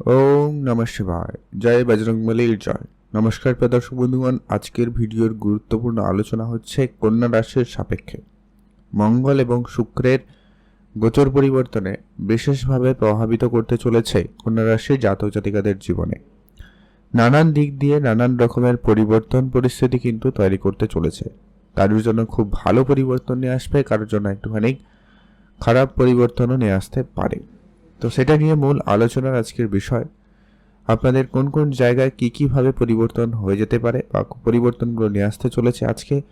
ওম নমঃ শিবায়। জয় বজরংবলীর জয়। নমস্কার প্রিয় দর্শক বন্ধুগণ, আজকের ভিডিওর গুরুত্বপূর্ণ আলোচনা হচ্ছে কন্যা রাশির সাপেক্ষে। মঙ্গল এবং শুক্রের গোচর পরিবর্তনে বিশেষভাবে প্রভাবিত করতে চলেছে কন্যা রাশির জাতক জাতিকাদের জীবনে। নানান দিক দিয়ে নানান রকমের পরিবর্তন পরিস্থিতি কিন্তু তৈরি করতে চলেছে। কারোর জন্য খুব ভালো পরিবর্তন নিয়ে আসবে, কারোর জন্য একটুখানি খারাপ পরিবর্তনও নিয়ে আসতে পারে। তো সেটা নিয়ে মূল আলোচনার আজকের বিষয়, আপনাদের কোন কোন জায়গায় কী কীভাবে পরিবর্তন হয়ে যেতে পারে বা পরিবর্তনগুলো নিয়ে আসতে চলেছে আজকে,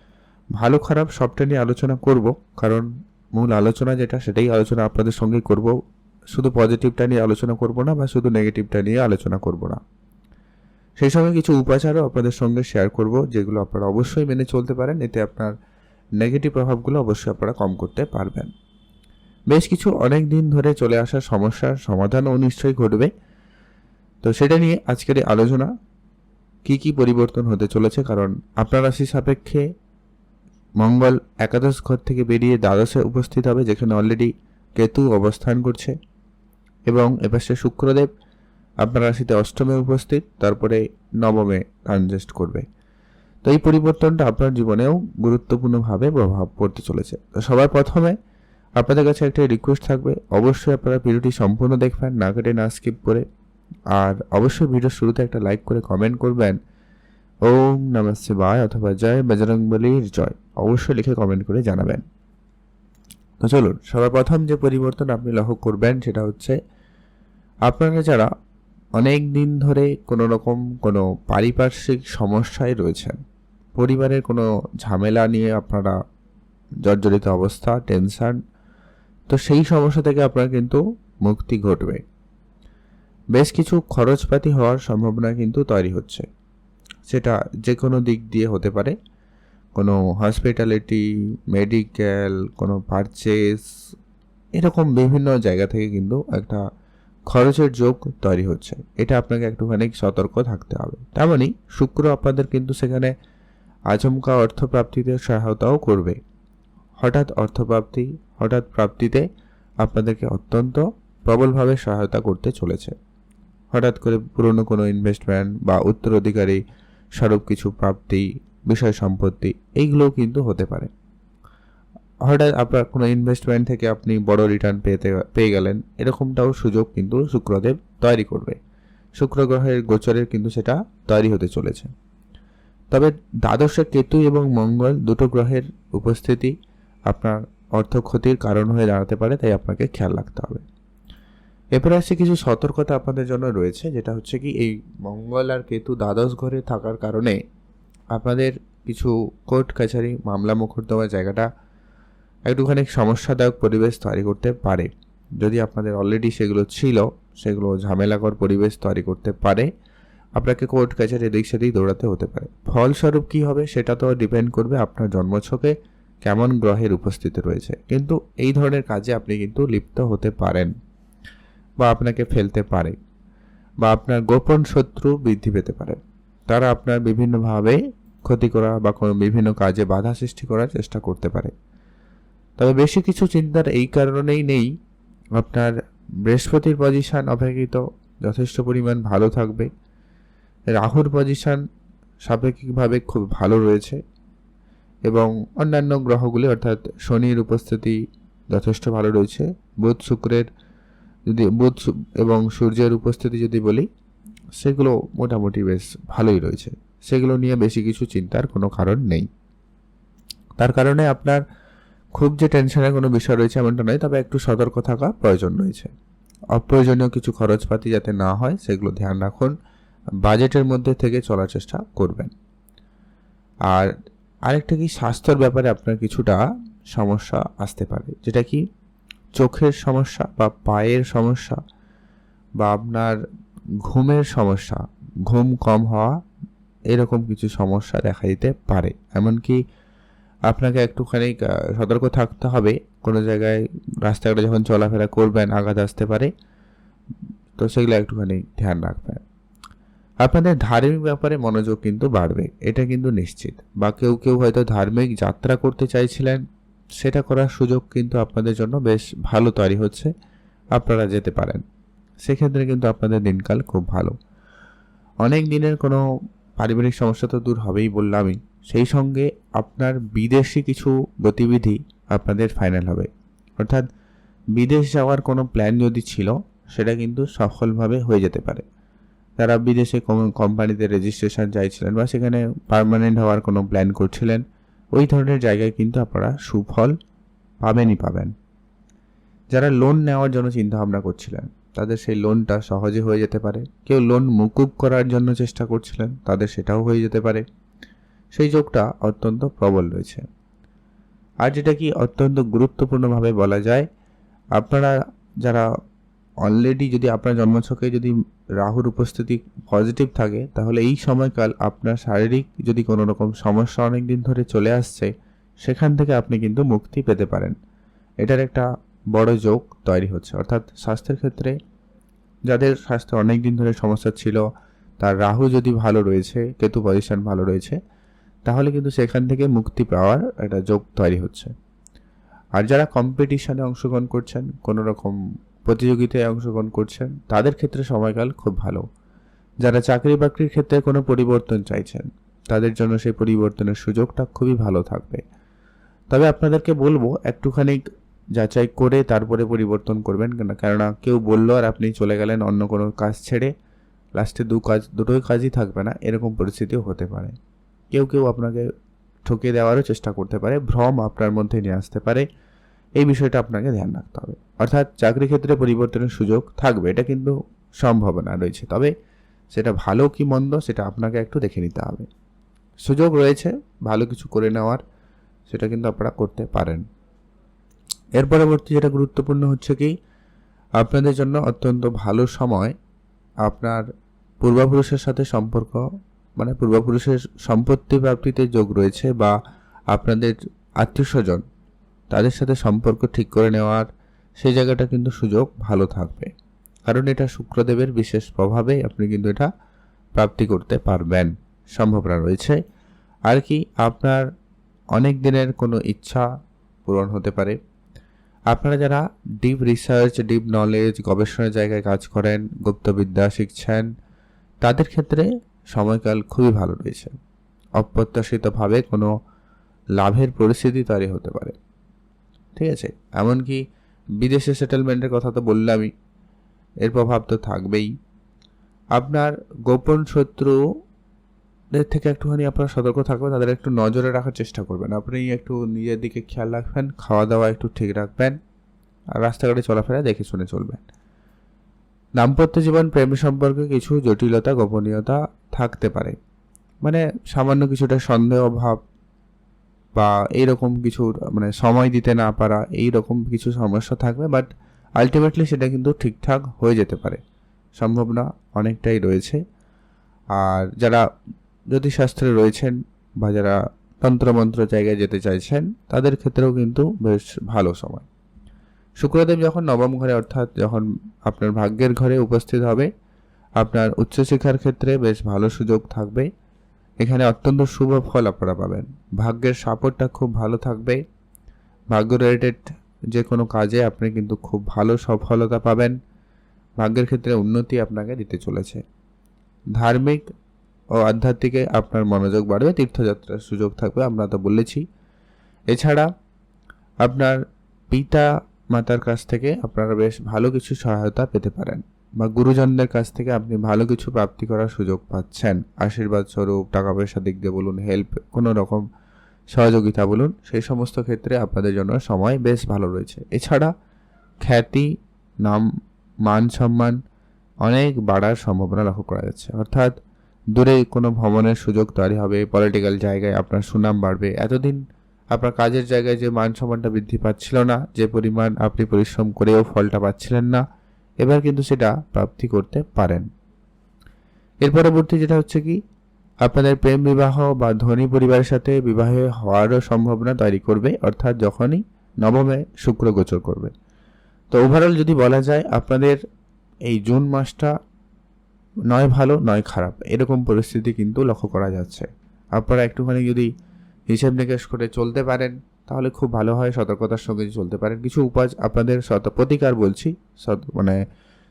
ভালো খারাপ সবটা নিয়ে আলোচনা করব, কারণ মূল আলোচনা যেটা সেটাই আলোচনা আপনাদের সঙ্গে করব। শুধু পজিটিভটা নিয়ে আলোচনা করব না বা শুধু নেগেটিভটা নিয়ে আলোচনা করব না। সেই সঙ্গে কিছু উপাচারও আপনাদের সঙ্গে শেয়ার করব, যেগুলো আপনারা অবশ্যই মেনে চলতে পারেন, এতে আপনার নেগেটিভ প্রভাবগুলো অবশ্যই আপনারা কম করতে পারবেন। বেশ কিছু অনেক দিন ধরে চলে আসা সমস্যার সমাধানও নিশ্চয়ই ঘটবে। তো সেটা নিয়ে আজকের এই আলোচনা কি কি পরিবর্তন হতে চলেছে? কারণ আপনার রাশি সাপেক্ষে মঙ্গল একাদশ ঘর থেকে বেরিয়ে দ্বাদশে উপস্থিত হবে, যেখানে অলরেডি কেতু অবস্থান করছে। এবং এপাশে শুক্রদেব, আপনার রাশিতে অষ্টমে উপস্থিত, তারপরে নবমে ট্রানজেস্ট করবে। তো এই পরিবর্তনটা আপনার জীবনেও গুরুত্বপূর্ণভাবে প্রভাব পড়তে চলেছে। তো সবার প্রথমে আপনাদের কাছে একটা রিকোয়েস্ট থাকবে, অবশ্যই আপনারা ভিডিওটি সম্পূর্ণ দেখবেন, না কেটে না স্কিপ করে। আর অবশ্যই ভিডিওর শুরুতে একটা লাইক করে কমেন্ট করবেন। ওম নমঃ শিবায় অথবা জয় বজরংবলীর জয়। অবশ্যই লিখে কমেন্ট করে জানাবেন। তো চলুন সবার প্রথম যে পরিবর্তন আপনি লক্ষ্য করবেন সেটা হচ্ছে, আপনারা যারা অনেক দিন ধরে কোনো রকম কোনো পারিপার্শ্বিক সমস্যায় রয়েছেন, পরিবারের কোনো ঝামেলা নিয়ে আপনারা জর্জরিত অবস্থা টেনশন তো সেই সমস্যা থেকে আপনার কিন্তু মুক্তি ঘটবে। বেশ কিছু খরচপাতি হওয়ার সম্ভাবনা কিন্তু তৈরি হচ্ছে। সেটা যে কোনো দিক দিয়ে হতে পারে। কোনো হসপিটালিটি মেডিকেল কোনো পারচেস এরকম বিভিন্ন জায়গা থেকে কিন্তু একটা খরচের যোগ তৈরি হচ্ছে। এটা আপনাকে একটুখানি সতর্ক থাকতে হবে। তেমনই শুক্র আপনাদের কিন্তু সেখানে আচমকা অর্থপ্রাপ্তিতে সহায়তাও করবে। হঠাৎ অর্থপ্রাপ্তি হঠাৎ প্রাপ্তিতে আপনাদেরকে অত্যন্ত প্রবলভাবে সহায়তা করতে চলেছে। হঠাৎ করে পুরনো কোনো ইনভেস্টমেন্ট বা উত্তরাধিকারী স্বরূপ কিছু প্রাপ্তি, বিষয় সম্পত্তি, এইগুলোও কিন্তু হতে পারে। হঠাৎ আপনার কোনো ইনভেস্টমেন্ট থেকে আপনি বড় রিটার্ন পেতে, পেয়ে গেলেন, এরকমটাও সুযোগ কিন্তু শুক্রদেব তৈরি করবে। শুক্র গ্রহের গোচরের কিন্তু সেটা তৈরি হতে চলেছে। তবে দ্বাদশে কেতু এবং মঙ্গল দুটো গ্রহের উপস্থিতি আপনার অর্থ ক্ষতির কারণ হয়ে দাঁড়াতে পারে, তাই আপনাকে খেয়াল রাখতে হবে। এরপরে আসছে কিছু সতর্কতা আপনাদের জন্য রয়েছে, যেটা হচ্ছে কি, এই মঙ্গল আর কেতু দ্বাদশ ঘরে থাকার কারণে আপনাদের কিছু কোর্ট কাছারি মামলা মোকদ্দমার জায়গাটা একটুখানি সমস্যাদায়ক পরিবেশ তৈরি করতে পারে। যদি আপনাদের অলরেডি সেগুলো ছিল, সেগুলো ঝামেলাকর পরিবেশ তৈরি করতে পারে, আপনাকে কোর্ট কাছারি এদিক সেদিক দৌড়াতে হতে পারে। ফলস্বরূপ কী হবে সেটা তো ডিপেন্ড করবে আপনার জন্মছকে। কেমন গ্রহের উপস্থিতি রয়েছে। কিন্তু এই ধরনের কাজে আপনি কিন্তু লিপ্ত হতে পারেন বা আপনাকে ফেলতে পারে বা আপনার গোপন শত্রু বৃদ্ধি পেতে পারে। তারা আপনার বিভিন্নভাবে ক্ষতি করা বা কোনো বিভিন্ন কাজে বাধা সৃষ্টি করার চেষ্টা করতে পারে। তবে বেশি কিছু চিন্তার এই কারণেই নেই, আপনার বৃহস্পতির পজিশান অপেক্ষিত যথেষ্ট পরিমাণ ভালো থাকবে। রাহুর পজিশান সাপেক্ষিকভাবে খুব ভালো রয়েছে। এবং অন্যান্য গ্রহগুলি, অর্থাৎ শনির উপস্থিতি যথেষ্ট ভালো রয়েছে। বুধ শুক্রের যদি, বুধ এবং সূর্যের উপস্থিতি যদি বলি, সেগুলো মোটামুটি বেশ ভালোই রয়েছে। সেগুলো নিয়ে বেশি কিছু চিন্তার কোনো কারণ নেই। তার কারণে আপনার খুব যে টেনশনের কোনো বিষয় রয়েছে এমনটা নয়, তবে একটু সতর্ক থাকা প্রয়োজন রয়েছে। অপ্রয়োজনীয় কিছু খরচপাতি যাতে না হয়, সেগুলো ধ্যান রাখুন। বাজেটের মধ্যে থেকে চলার চেষ্টা করবেন। আর আরেকটা কি, স্বাস্থ্যের ব্যাপারে আপনার কিছুটা সমস্যা আসতে পারে। যেটা কি, চোখের সমস্যা বা পায়ের সমস্যা বা আপনার ঘুমের সমস্যা, ঘুম কম হওয়া, এরকম কিছু সমস্যা দেখা দিতে পারে। এমনকি আপনাকে একটুখানি সতর্ক থাকতে হবে। কোনো জায়গায় রাস্তাঘাটে যখন চলাফেরা করবেন, আঘাত আসতে পারে। তো সেগুলো একটুখানি ধ্যান রাখবেন। আপনাদের ধার্মিক ব্যাপারে মনোযোগ কিন্তু বাড়বে, এটা কিন্তু নিশ্চিত। বা কেউ কেউ হয়তো ধার্মিক যাত্রা করতে চাইছিলেন, সেটা করার সুযোগ কিন্তু আপনাদের জন্য বেশ ভালো তৈরি হচ্ছে, আপনারা যেতে পারেন। সেক্ষেত্রে কিন্তু আপনাদের দিনকাল খুব ভালো। অনেক দিনের কোনো পারিবারিক সমস্যা তো দূর হবেই বললামই, সেই সঙ্গে আপনার বিদেশি কিছু গতিবিধি আপনাদের ফাইনাল হবে। অর্থাৎ বিদেশ যাওয়ার কোনো প্ল্যান যদি ছিল, সেটা কিন্তু সফলভাবে হয়ে যেতে পারে। যারা বিদেশে কোম- কোম্পানিতে রেজিস্ট্রেশন চাইছিলেন বা সেখানে পার্মানেন্ট হওয়ার কোনো প্ল্যান করছিলেন। ওই ধরনের জায়গায় কিন্তু আপনারা সুফল পাবেনই পাবেন। যারা লোন নেওয়ার জন্য চিন্তা ভাবনা করছিলেন, তাদের সেই লোনটা সহজে হয়ে যেতে পারে। কেউ লোন মুকুব করার জন্য চেষ্টা করছিলেন, তাদের সেটাও হয়ে যেতে পারে। সেই যোগটা অত্যন্ত প্রবল রয়েছে। আর যেটা কি অত্যন্ত গুরুত্বপূর্ণভাবে বলা যায়, আপনারা যারা অলরেডি যদি আপনার জন্মছকে যদি রাহুর উপস্থিতি পজিটিভ থাকে, তাহলে এই সময়কাল আপনার শারীরিক যদি কোনো রকম সমস্যা অনেক দিন ধরে চলে আসছে, সেখান থেকে আপনি কিন্তু মুক্তি পেতে পারেন। এটার একটা বড় যোগ তৈরি হচ্ছে। অর্থাৎ স্বাস্থ্যের ক্ষেত্রে যাদের স্বাস্থ্যে অনেক দিন ধরে সমস্যা ছিল, তার রাহু যদি ভালো রয়েছে, কেতু পজিশন ভালো রয়েছে, তাহলে কিন্তু সেখান থেকে মুক্তি পাওয়ার একটা যোগ তৈরি হচ্ছে। আর যারা কম্পিটিশনে অংশগ্রহণ করছেন, কোনো রকম প্রতিযোগিতায় অংশগ্রহণ করছেন, তাদের ক্ষেত্রে সময়কাল খুব ভালো। যারা চাকরি বাকরির ক্ষেত্রে কোনো পরিবর্তন চাইছেন, তাদের জন্য সেই পরিবর্তনের সুযোগটা খুবই ভালো থাকবে। তবে আপনাদেরকে বলব, একটুখানি যাচাই করে তারপরে পরিবর্তন করবেন কেন- কেননা কেউ বলল আর আপনি চলে গেলেন অন্য কোনো কাজ ছেড়ে, লাস্টে দু কাজ, দুটোই কাজই থাকবে না, এরকম পরিস্থিতিও হতে পারে। কেউ কেউ আপনাকে ঠকিয়ে দেওয়ারও চেষ্টা করতে পারে, ভ্রম আপনার মধ্যে নিয়ে আসতে পারে। এই বিষয়টা আপনাকে ধ্যান রাখতে হবে। অর্থাৎ চাকরি ক্ষেত্রে পরিবর্তনের সুযোগ থাকবে, এটা কিন্তু সম্ভাবনা রয়েছে। তবে সেটা ভালো কি মন্দ, সেটা আপনাকে একটু দেখে নিতে হবে। সুযোগ রয়েছে, ভালো কিছু করে নেওয়ার, সেটা কিন্তু আপনারা করতে পারেন। এর পরবর্তী যেটা গুরুত্বপূর্ণ হচ্ছে কি, আপনাদের জন্য অত্যন্ত ভালো সময় আপনার পূর্বপুরুষের সাথে সম্পর্ক মানে পূর্বপুরুষের সম্পত্তি প্রাপ্তিতে যোগ রয়েছে বা আপনাদের আত্মীয় স্বজন তাদের সাথে সম্পর্ক ঠিক করে নেওয়ার সেই জায়গাটা কিন্তু সুযোগ ভালো থাকবে। কারণ এটা শুক্রদেবের বিশেষ প্রভাবে আপনি কিন্তু এটা প্রাপ্তি করতে পারবেন, সম্ভাবনা রয়েছে। আর কি, আপনার অনেক দিনের কোনো ইচ্ছা পূরণ হতে পারে। আপনারা যারা ডিপ রিসার্চ, ডিপ নলেজ, গবেষণার জায়গায় কাজ করেন, গুপ্তবিদ্যা শিখছেন, তাদের ক্ষেত্রে সময়কাল খুবই ভালো রয়েছে। অপ্রত্যাশিতভাবে কোনো লাভের পরিস্থিতি তৈরি হতে পারে। ঠিক আছে? এমনকি বিদেশে সেটেলমেন্টের কথা তো বললামই। এর প্রভাব তো থাকবেই। আপনার গোপন শত্রুদের থেকে একটুখানি আপনার সতর্ক থাকবেন, তাদের একটু নজরে রাখার চেষ্টা করবেন। আপনি একটু নিজের দিকে খেয়াল রাখবেন খাওয়া দাওয়া একটু ঠিক রাখবেন, আর রাস্তাঘাটে চলাফেরা দেখে শুনে চলবেন। দাম্পত্য জীবন প্রেম সম্পর্কে কিছু জটিলতা, গোপনীয়তা থাকতে পারে। মানে সামান্য কিছুটা সন্দেহ, ভাব বা এইরকম কিছু মানে সময় দিতে না পারা এই রকম কিছু সমস্যা থাকবে বাট আলটিমেটলি সেটা কিন্তু ঠিকঠাক হয়ে যেতে পারে। সম্ভাবনা অনেকটাই রয়েছে। আর যারা জ্যোতিষশাস্ত্রে রয়েছেন বা যারা তন্ত্রমন্ত্র জায়গায় যেতে চাইছেন, তাদের ক্ষেত্রেও কিন্তু বেশ ভালো সময়। শুক্রদেব যখন নবম ঘরে, অর্থাৎ যখন আপনার ভাগ্যের ঘরে উপস্থিত হবে, আপনার উচ্চশিক্ষার ক্ষেত্রে বেশ ভালো সুযোগ থাকবে। এখানে অত্যন্ত শুভ ফল আপনারা পাবেন। ভাগ্যের সাপোর্টটা খুব ভালো থাকবে। ভাগ্য রিলেটেড যে কোনো কাজে আপনি কিন্তু খুব ভালো সফলতা পাবেন। ভাগ্যের ক্ষেত্রে উন্নতি আপনাকে দিতে চলেছে। ধার্মিক ও আধ্যাত্মিকে আপনার মনোযোগ বাড়বে, তীর্থযাত্রার সুযোগ থাকবে, আমরা তো বলেছি। এছাড়া আপনার পিতা মাতার কাছ থেকে আপনারা বেশ ভালো কিছু সহায়তা পেতে পারেন। বা গুরুজনদের কাছ থেকে আপনি ভালো কিছু প্রাপ্তি করার সুযোগ পাচ্ছেন। আশীর্বাদ স্বরূপ, টাকা পয়সা দিক দিয়ে বলুন হেল্প কোনো রকম সহযোগিতা বলুন, সেই সমস্ত ক্ষেত্রে আপনাদের জন্য সময় বেশ ভালো রয়েছে। এছাড়া খ্যাতি, নাম, মান সম্মান অনেক বাড়ার সম্ভাবনা লক্ষ্য করা যাচ্ছে। অর্থাৎ দূরে কোনো ভ্রমণের সুযোগ তৈরি হবে পলিটিক্যাল জায়গায় আপনার সুনাম বাড়বে। এতদিন আপনার কাজের জায়গায় যে মান সম্মানটা বৃদ্ধি পাচ্ছিল না, যে পরিমাণ আপনি পরিশ্রম করেও ফলটা পাচ্ছিলেন না এবার কিন্তু সেটা প্রাপ্তি করতে পারেন। এর পরবর্তী যেটা হচ্ছে কি, আপনাদের প্রেম বিবাহ বা ধনী পরিবারের সাথে বিবাহে হওয়ারও সম্ভাবনা তৈরি করবে, অর্থাৎ যখনই নবমে শুক্র গোচর করবে। তো ওভারঅল যদি বলা যায়, আপনাদের এই জুন মাসটা নয় ভালো, নয় খারাপ, এরকম পরিস্থিতি কিন্তু লক্ষ্য করা যাচ্ছে। আপনারা একটুখানি যদি হিসেব নিকেশ করে চলতে পারেন তাহলে খুব ভালো হয় সতর্কতার সঙ্গে চলতে পারেন। কিছু উপায় আপনাদের সত, প্রতিকার বলছি মানে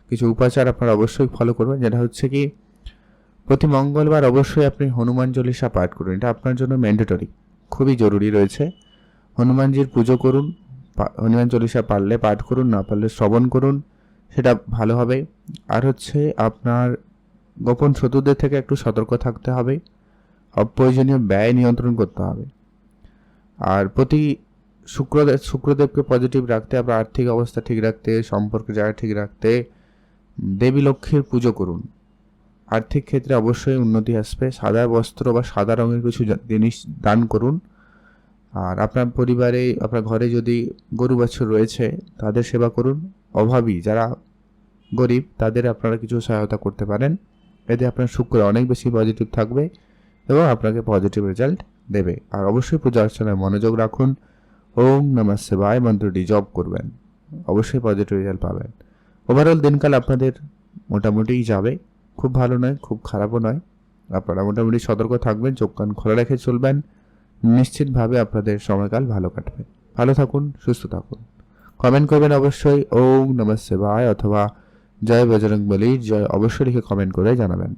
কিছু উপাচার আপনারা অবশ্যই ফলো করবেন। যেটা হচ্ছে কি, প্রতি মঙ্গলবার অবশ্যই আপনি হনুমান চল্লিশা পাঠ করুন। এটা আপনার জন্য ম্যান্ডেটরি খুবই জরুরি রয়েছে। হনুমানজির পুজো করুন হনুমান চল্লিশা পারলে পাঠ করুন, না পারলে শ্রবণ করুন, সেটা ভালো হবে। আর হচ্ছে আপনার গোপন শত্রুদের থেকে একটু সতর্ক থাকতে হবে। অপ্রয়োজনীয় ব্যয় নিয়ন্ত্রণ করতে হবে। আর প্রতি শুক্রদেব শুক্রদেবকে পজিটিভ রাখতে আপনার আর্থিক অবস্থা ঠিক রাখতে, সম্পর্ক জায়গা ঠিক রাখতে, দেবী লক্ষ্মীর পুজো করুন। আর্থিক ক্ষেত্রে অবশ্যই উন্নতি আসবে। সাদা বস্ত্র বা সাদা রঙের কিছু জিনিস দান করুন। আর আপনার পরিবারে, আপনার ঘরে যদি গরু বাছুর রয়েছে, তাদের সেবা করুন। অভাবী যারা গরিব, তাদের আপনারা কিছু সহায়তা করতে পারেন। এতে আপনার শুক্র অনেক বেশি পজিটিভ থাকবে এবং আপনাকে পজিটিভ রেজাল্ট দেবে। আর অবশ্যই পূজা অর্চনায় মনোযোগ রাখুন। ওম নমঃ শিবায় মন্ত্রটি জপ করবেন। অবশ্যই পজিটিভ রেজাল্ট পাবেন। ওভারঅল দিনকাল আপনাদের মোটামুটিই যাবে। খুব ভালো নয়, খুব খারাপও নয়। আপনারা মোটামুটি সতর্ক থাকবেন, চোখ কান খোলা রেখে চলবেন। নিশ্চিতভাবে আপনাদের সময়কাল ভালো কাটবে। ভালো থাকুন, সুস্থ থাকুন। কমেন্ট করবেন অবশ্যই ওম নমঃ শিবায় অথবা জয় বজরং বলি জয় অবশ্যই লিখে কমেন্ট করে জানাবেন।